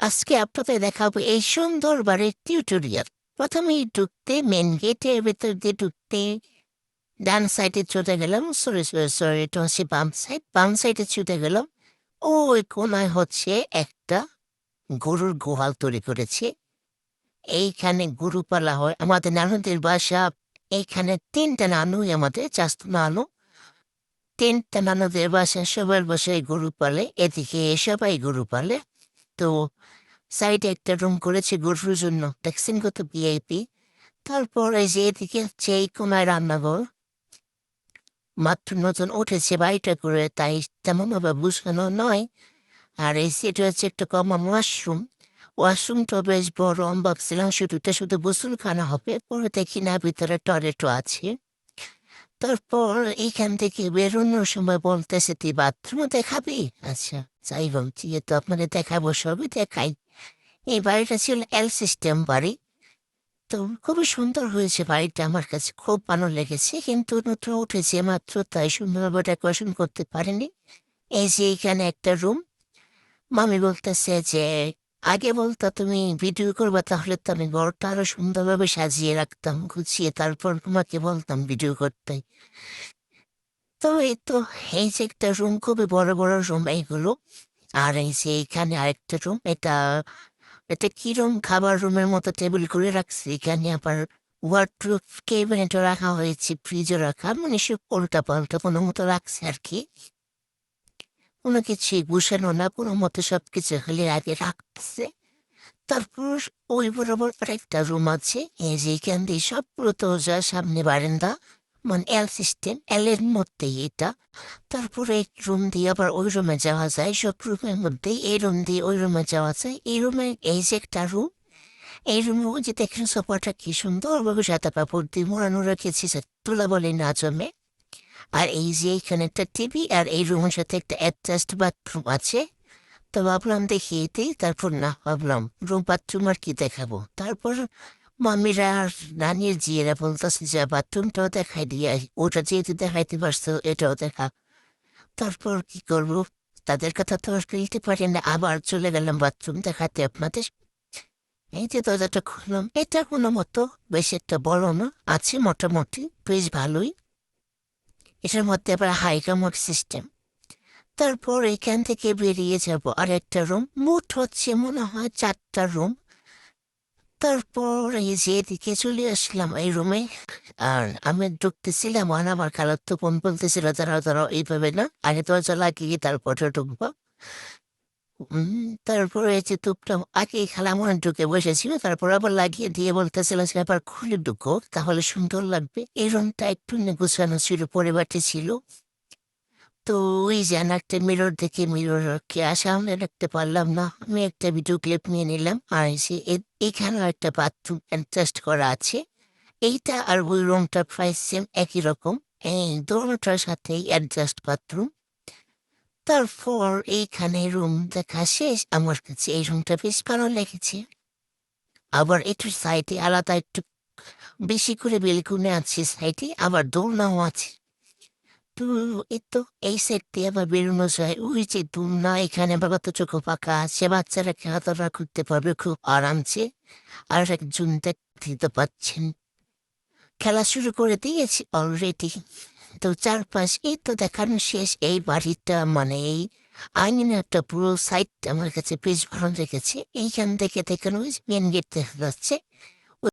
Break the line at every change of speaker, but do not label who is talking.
আজকে আপনাদের দেখাবো এই সুন্দর বাড়ির টিউটোরিয়াল প্রথমেই ঢুকতে মেন গেটের ভেতর দিয়ে ঢুকতে, ডান সাইডে চলে গেলাম। সরি সরি সরি এটা হচ্ছে বাম সাইড বাম সাইডে ছুটে গেলাম। ওই কোনায় হচ্ছে একটা গরুর গোহাল তৈরি করেছে। এইখানে গরু পালা হয়। আমাদের নানুদের বাসা। এইখানে তিনটা নানুই আমাদের চাস্ত নানু। তিনটা নানুদের বাসা সবার বাসায় গরু পালে এদিকে সবাই গরু পালে তো সাইডে একটা রুম করেছে গরুর জন্য কত ভিআইপি তারপর এই যে এদিকে এই কোনায় রান্নাঘর মাত্র নতুন উঠেছে বাড়িটা করে তাই তেমনভাবে বুঝানো নয় আর এই সেটা হচ্ছে একটা কমন ওয়াশরুম ওয়াশরুমটা বেশ বড় ভাবছিলাম শুধুটা শুধু গোসলখানা হবে পরে দেখি না ভিতরে টয়লেটও আছে তারপর এইখান থেকে বেরোনোর সময় বলতেছে, তুই বাথরুমও দেখাবি? আচ্ছা যাই বলছি তো আপনাদের দেখাবো, সবই দেখাই। এই বাড়িটা ছিল এল সিস্টেম বাড়ি। তো খুবই সুন্দর হয়েছে বাড়িটা, আমার কাছে খুব ভালো লেগেছে, কিন্তু নতুন উঠেছে মাত্র, তাই সুন্দরভাবে ডেকোরেশন করতে পারেনি। এই যে এখানে একটা রুম। মামি বলতেছে যে আগে বলতো, তুমি ভিডিও করবা তাহলে তো আমি ঘরটা আরও সুন্দরভাবে সাজিয়ে রাখতাম, গুছিয়ে তারপর তোমাকে বলতাম ভিডিও করতে। তো এই তো, এই যে একটা রুম খুবই বড় বড় রুম এইগুলো আর এই যে এখানে আরেকটা রুম এটা এটা কি রুম খাবার রুমের মতো টেবিল করে রাখছে। এখানে আবার ওয়ার্ড্রোপ কেবিনেটও রাখা হয়েছে ফ্রিজও রাখা মানে সে উল্টা পাল্টা কোনো মতো রাখছে আর কি। কোনো কিছুই গুছানো না, কোনো মতো সব কিছু হলে আগে রাখছে তারপর ওই বরাবর একটা রুম আছে, এই যে এখান দিয়ে সব পুরো দরজা, সামনে বারান্দা মানে এল সিস্টেম এল এর মধ্যেই এটা। তারপরে এই রুম দিয়ে আবার ওই রুমে যাওয়া যায়, সব রুমের মধ্যেই এই রুম দিয়ে ওই রুমে যাওয়া যায়। এই রুমে এই যে একটা রুম এই রুমে ওই যে দেখেন সোফাটা কি সুন্দর সাদা পাপড় দিয়ে মোড়ানো রেখেছি তুলা বলে না জমে। আর এই যে এখানে একটা টিভি আর এই রুমের সাথে একটা অ্যাডজাস্ট বাথরুম আছে। তো ভাবলাম দেখি দিই তারপর না, ভাবলাম রুম বাথরুম আর কি দেখাবো। তারপর মামিরা আর নানির জিয়েরা বলতেছে যে বাথরুমটাও দেখাই দিয়ে ওটা যেহেতু দেখাইতে পারছ, এটাও দেখা। তারপর কি করব? তাদের কথা তো আর দিতে পারি না। আবার চলে গেলাম বাথরুম দেখাতে আপনাদের। এই যে দরজাটা খুললাম। এটা কোনো মতো বেশ একটা বড় না, আছে মোটামুটি, বেশ ভালোই। এটার মধ্যে আবার হাইকামোড সিস্টেম। তারপর এখান থেকে বেরিয়ে যাব আর একটা রুম, মোট হচ্ছে মনে হয় চারটা রুম। তারপর এই যে এদিকে চলে আসলাম এই রুমে। আর আমি ঢুকতেছিলাম, আর আমার খালার তো ফোন বলতেছিল তারা তারা এইভাবে না, আগে দরজা লাগিয়ে তারপরে ঢুকবো। তারপরে যে টুকটা আগে খালা মনে ঢুকে বসেছিল, তারপর আবার লাগিয়ে দিয়ে বলতেছিল যে আবার খুলে ঢুকো, তাহলে সুন্দর লাগবে। এই রুমটা একটু গুছানো ছিল, পরিবারটি ছিল। তো ওই যেন একটা মিরর দেখে মিরর মিররকে সামনে রাখতে পারলাম না। আমি একটা ভিডিও ক্লিপ নিয়ে নিলাম, আর এসে এখানেও একটা বাথরুম অ্যাডজাস্ট করা আছে। এইটা আর ওই রুমটা প্রায় সেম একই রকম। এই দোনোটার সাথেই অ্যাডজাস্ট বাথরুম তারপর এইখানে রুম দেখা শেষ। আমার কাছে এই রুমটা বেশ ভালো লেগেছে। আবার একটু সাইডে আলাদা একটু বেশি করে বেলকুনে আছে সাইডে আবার দোলনাও আছে। তো এই তো, এই সেট দিয়ে আবার বেরোনো যায়। ওই যে দোলনা, এখানে আবার কত চোখ পাকা আছে। বাচ্চারা খেলাধুলা করতে পারবে খুব আরামসে। আর একজন দেখতে পাচ্ছেন। খেলা শুরু করে দিয়েছি অলরেডি তো চারপাশ এই তো দেখানো শেষ, এই বাড়িটা মানে এই আইনের পুরো সাইড আমার কাছে বেশ ভালো রেখেছে। এইখান থেকে দেখানো মেন গেট দেখা যাচ্ছে।